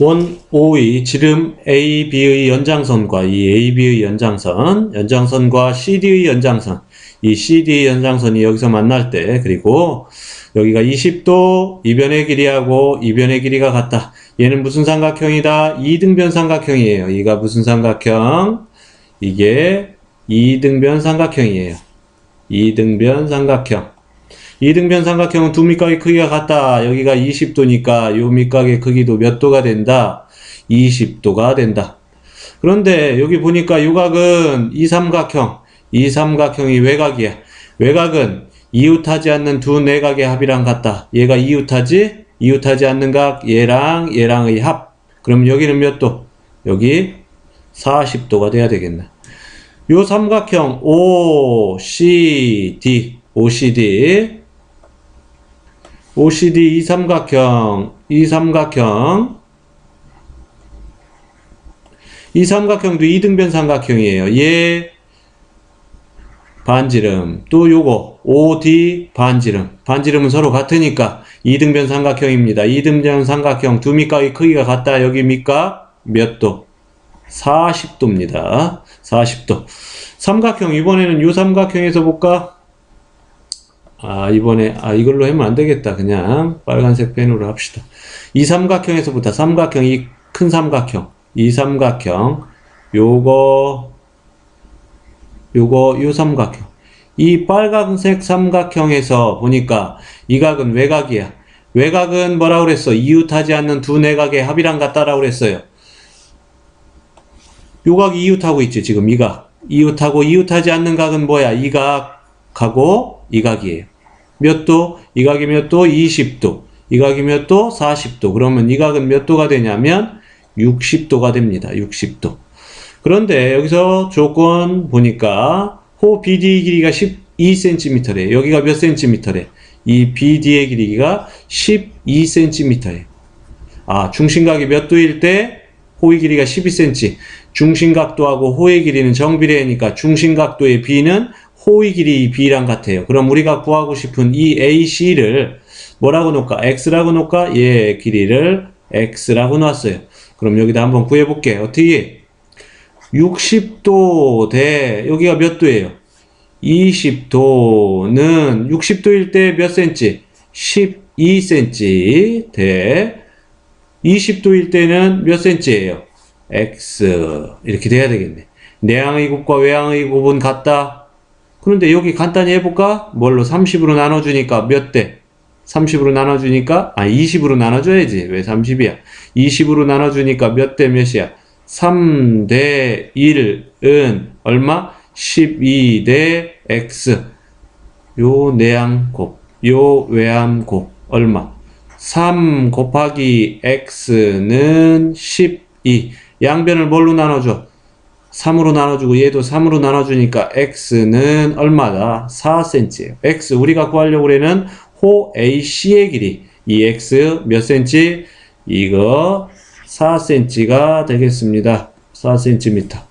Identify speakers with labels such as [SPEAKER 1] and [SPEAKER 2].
[SPEAKER 1] 원 OE 지름 AB의 연장선과 이 AB의 연장선, 연장선과 CD의 연장선, 이 CD의 연장선이 여기서 만날 때 그리고 여기가 20도 이변의 길이하고 이변의 길이가 같다. 얘는 무슨 삼각형이다? 이등변 삼각형이에요. 이가 무슨 삼각형? 이게 이등변 삼각형이에요. 이등변 삼각형. 이등변 삼각형은 두 밑각의 크기가 같다. 여기가 20도니까 요 밑각의 크기도 몇 도가 된다? 20도가 된다. 그런데 여기 보니까 요각은 이 삼각형, 이 삼각형이 외곽이야. 외곽은 이웃하지 않는 두 내각의 합이랑 같다. 얘가 이웃하지? 이웃하지 않는 각 얘랑 얘랑의 합. 그럼 여기는 몇 도? 여기 40도가 돼야 되겠네. 요 삼각형 OCD, OCD, OCD 이 삼각형, 이 삼각형, 이 삼각형도 이등변 삼각형이에요. 얘 반지름, 또 요거 OD 반지름, 반지름은 서로 같으니까 이등변 삼각형입니다. 이등변 삼각형 두 밑각의 크기가 같다. 여기 밑각 몇 도? 40도입니다. 40도. 삼각형 이번에는 요 삼각형에서 볼까? 아, 이번에, 아, 이걸로 하면 안 되겠다. 그냥 빨간색 펜으로 합시다. 이 삼각형에서부터 삼각형, 이 큰 삼각형, 이 삼각형, 요거, 요거, 요 삼각형. 이 빨간색 삼각형에서 보니까 이 각은 외곽이야. 외곽은 뭐라고 그랬어? 이웃하지 않는 두 내각의 합이랑 같다라고 그랬어요. 요 각이 이웃하고 있지, 지금 이 각. 이웃하고 이웃하지 않는 각은 뭐야? 이각 하고 이 각이에요. 몇 도? 이 각이 몇 도? 20도. 이 각이 몇 도? 40도. 그러면 이 각은 몇 도가 되냐면 60도가 됩니다. 60도. 그런데 여기서 조건 보니까 호 BD의 길이가 12cm래. 여기가 몇 cm래? 이 BD의 길이가 12cm래. 아, 중심각이 몇 도일 때 호의 길이가 12cm. 중심각도하고 호의 길이는 정비례니까 중심각도의 B는 호의 길이 B랑 같아요. 그럼 우리가 구하고 싶은 이 AC를 뭐라고 놓을까? X라고 놓을까? 얘 길이를 X라고 놨어요. 그럼 여기다 한번 구해볼게. 어떻게? 60도 대, 여기가 몇 도예요? 20도는 60도일 때 몇 센치? 12cm 대 20도일 때는 몇 센치예요? X 이렇게 돼야 되겠네. 내항의 곱과 외항의 곱은 같다. 그런데 여기 간단히 해볼까? 뭘로 30으로 나눠주니까 몇 대? 30으로 나눠주니까 아 20으로 나눠줘야지 왜 30이야 20으로 나눠주니까 몇 대 몇이야 3 대 1은 얼마 12 대 x 요 내항 곱 요 외항 곱 얼마 3 곱하기 x는 12 양변을 뭘로 나눠줘 3으로 나눠주고 얘도 3으로 나눠주니까 x는 얼마다 4cm예요 x 우리가 구하려고 그래는 호 AC의 길이 이 x 몇 cm? 이거 4cm가 되겠습니다. 4cm.